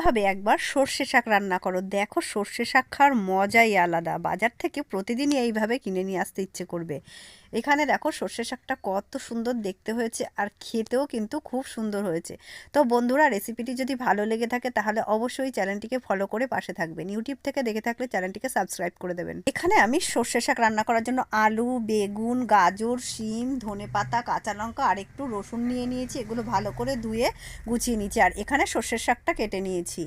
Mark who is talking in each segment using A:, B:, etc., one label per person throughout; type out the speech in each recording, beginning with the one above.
A: এইভাবে একবার সর্ষে শাক রান্না করো। দেখো, সর্ষে শাক খাওয়ার মজাই আলাদা। বাজার থেকে প্রতিদিনই এইভাবে কিনে নিয়ে আসতে ইচ্ছে করবে। এখানে দেখো সর্ষে শাকটা কত সুন্দর দেখতে হয়েছে আর খেতেও কিন্তু খুব সুন্দর হয়েছে। তো বন্ধুরা রেসিপিটি যদি ভালো লেগে থাকে তাহলে অবশ্যই চ্যানেলটিকে ফলো করে পাশে থাকবেন। ইউটিউব থেকে দেখে থাকলে চ্যানেলটিকে সাবস্ক্রাইব করে দেবেন। এখানে আমি সর্ষে শাক রান্না করার জন্য আলু, বেগুন, গাজর, শিম, ধনে পাতা, কাঁচা লঙ্কা আর একটু রসুন নিয়ে নিয়েছি। এগুলো ভালো করে ধুয়ে গুছিয়ে নিয়েছি আর এখানে সর্ষের শাকটা কেটে নিয়েছি।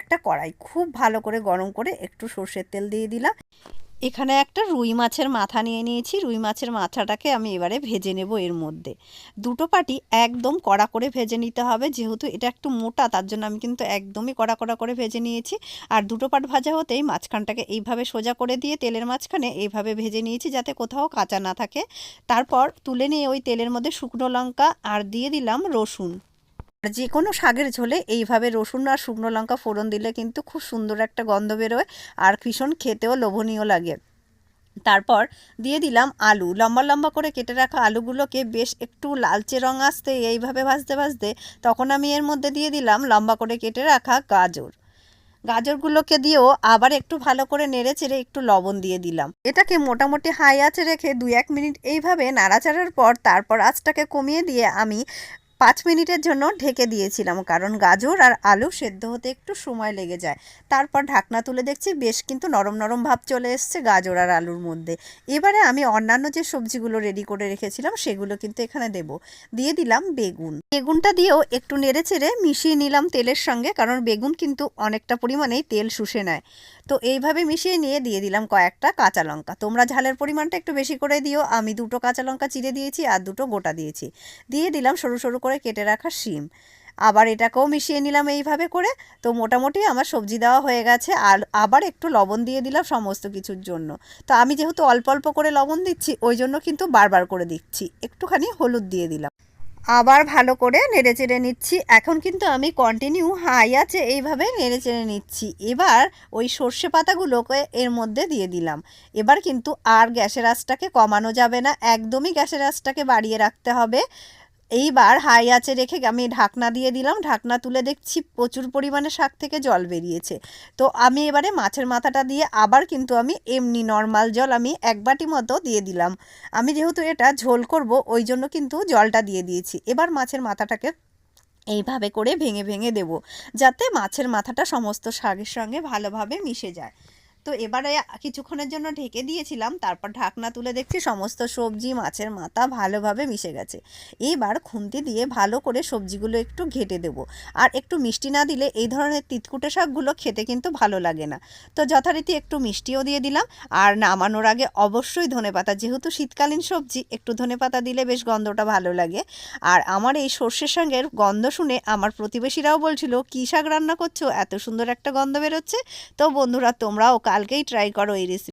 A: একটা কড়াই খুব ভালো করে গরম করে একটু সর্ষের তেল দিয়ে দিলাম। এখানে একটা রুই মাছের মাথা নিয়ে নিয়েছি। রুই মাছের মাথাটাকে আমি এবারে ভেজে নেব এর মধ্যে। দুটো পাটি একদম কড়া করে ভেজে নিতে হবে। যেহেতু এটা একটু মোটা, তার জন্য আমি কিন্তু একদমই কড়া কড়া করে ভেজে নিয়েছি। আর দুটো পাট ভাজা হতেই মাঝখানটাকে এইভাবে সোজা করে দিয়ে তেলের মাঝখানে এইভাবে ভেজে নিয়েছি যাতে কোথাও কাঁচা না থাকে। তারপর তুলে নিয়ে ওই তেলের মধ্যে শুকনো লঙ্কা আর দিয়ে দিলাম রসুন। আর যে কোনো শাকের ঝোলে এইভাবে রসুন আর শুকনো লঙ্কা ফোড়ন দিলে কিন্তু খুব সুন্দর একটা গন্ধ বেরোয় আর ভীষণ খেতেও লোভনীয় লাগে। তারপর দিয়ে দিলাম আলু। লম্বা লম্বা করে কেটে রাখা আলুগুলোকে বেশ একটু লালচে রং আসতে এইভাবে ভাজতে ভাজতে তখন আমি এর মধ্যে দিয়ে দিলাম লম্বা করে কেটে রাখা গাজর। গাজরগুলোকে দিয়েও আবার একটু ভালো করে নেড়ে চেড়ে একটু লবণ দিয়ে দিলাম। এটাকে মোটামুটি হাই আঁচে রেখে দু এক মিনিট এইভাবে নাড়াচাড়ার পর তারপর আঁচটাকে কমিয়ে দিয়ে আমি পাঁচ মিনিটের জন্য ঢেকে দিয়েছিলাম, কারণ গাজর আর আলু সেদ্ধ হতে একটু সময় লেগে যায়। তারপর ঢাকনা তুলে দেখছি বেশ কিন্তু নরম নরম ভাব চলে এসছে গাজর আর আলুর মধ্যে। এবারে আমি অন্যান্য যে সবজিগুলো রেডি করে রেখেছিলাম সেগুলো কিন্তু এখানে দেব। দিয়ে দিলাম বেগুন। বেগুনটা দিয়েও একটু নেড়ে চেড়ে মিশিয়ে নিলাম তেলের সঙ্গে, কারণ বেগুন কিন্তু অনেকটা পরিমাণেই তেল শুষে নেয়। তো এইভাবে মিশিয়ে নিয়ে দিয়ে দিলাম কয়েকটা কাঁচা লঙ্কা। তোমরা ঝালের পরিমাণটা একটু বেশি করে দিও, আমি দুটো কাঁচা লঙ্কা চিড়ে দিয়েছি আর দুটো গোটা দিয়েছি। দিয়ে দিলাম সরু সরু করে কেটে রাখা শিম। আবার এটাকেও মিশিয়ে নিলাম এইভাবে করে। তো মোটামুটি আমার সবজি দেওয়া হয়ে গেছে। আর আবার একটু লবণ দিয়ে দিলাম সমস্ত কিছুর জন্য। তো আমি যেহেতু অল্প অল্প করে লবণ দিচ্ছি, ওই জন্য কিন্তু বারবার করে দিচ্ছি। একটুখানি হলুদ দিয়ে দিলাম। আবার ভালো করে নেড়ে চেড়ে নিচ্ছি। এখন কিন্তু আমি কন্টিনিউ হাই আছে এইভাবে নেড়ে চেড়ে নিচ্ছি। এবার ওই সর্ষে পাতাগুলোকে এর মধ্যে দিয়ে দিলাম। এবার কিন্তু আর গ্যাসের আঁচটাকে কমানো যাবে না। একদমই গ্যাসের আঁচটাকে বাড়িয়ে রাখতে হবে। এইবার হাই আঁচে রেখে আমি ঢাকনা দিয়ে দিলাম। ঢাকনা তুলে দেখছি প্রচুর পরিমাণে শাক থেকে জল বেরিয়েছে। তো আমি এবারে মাছের মাথাটা দিয়ে আবার কিন্তু আমি এমনি নর্মাল জল আমি এক বাটি মতো দিয়ে দিলাম। আমি যেহেতু এটা ঝোল করব, ওই জন্য কিন্তু জলটা দিয়ে দিয়েছি। এবার মাছের মাথাটাকে এইভাবে করে ভেঙে ভেঙে দেব, যাতে মাছের মাথাটা সমস্ত শাকের সঙ্গে ভালোভাবে মিশে যায়। তো এবারে কিছুক্ষণের জন্য ঢেকে দিয়েছিলাম, তারপর ঢাকনা তুলে দেখছি সমস্ত সবজি মাছের মাথা ভালোভাবে মিশে গেছে। এবার খুন্তি দিয়ে ভালো করে সবজিগুলো একটু ঘেটে দেব। আর একটু মিষ্টি না দিলে এই ধরনের তিতকুটে শাকগুলো খেতে কিন্তু ভালো লাগে না। তো যথারীতি একটু মিষ্টিও দিয়ে দিলাম। আর নামানোর আগে অবশ্যই ধনেপাতা, যেহেতু শীতকালীন সবজি, একটু ধনেপাতা দিলে বেশ গন্ধটা ভালো লাগে। আর আমার এই সর্ষের সঙ্গে গন্ধ শুনে আমার প্রতিবেশীরাও বলছিল, কী শাক রান্না করছ? এত সুন্দর একটা গন্ধ বেরোচ্ছে। তো বন্ধুরা, তোমরাও কালকেই ট্রাই করো এই রেসিপি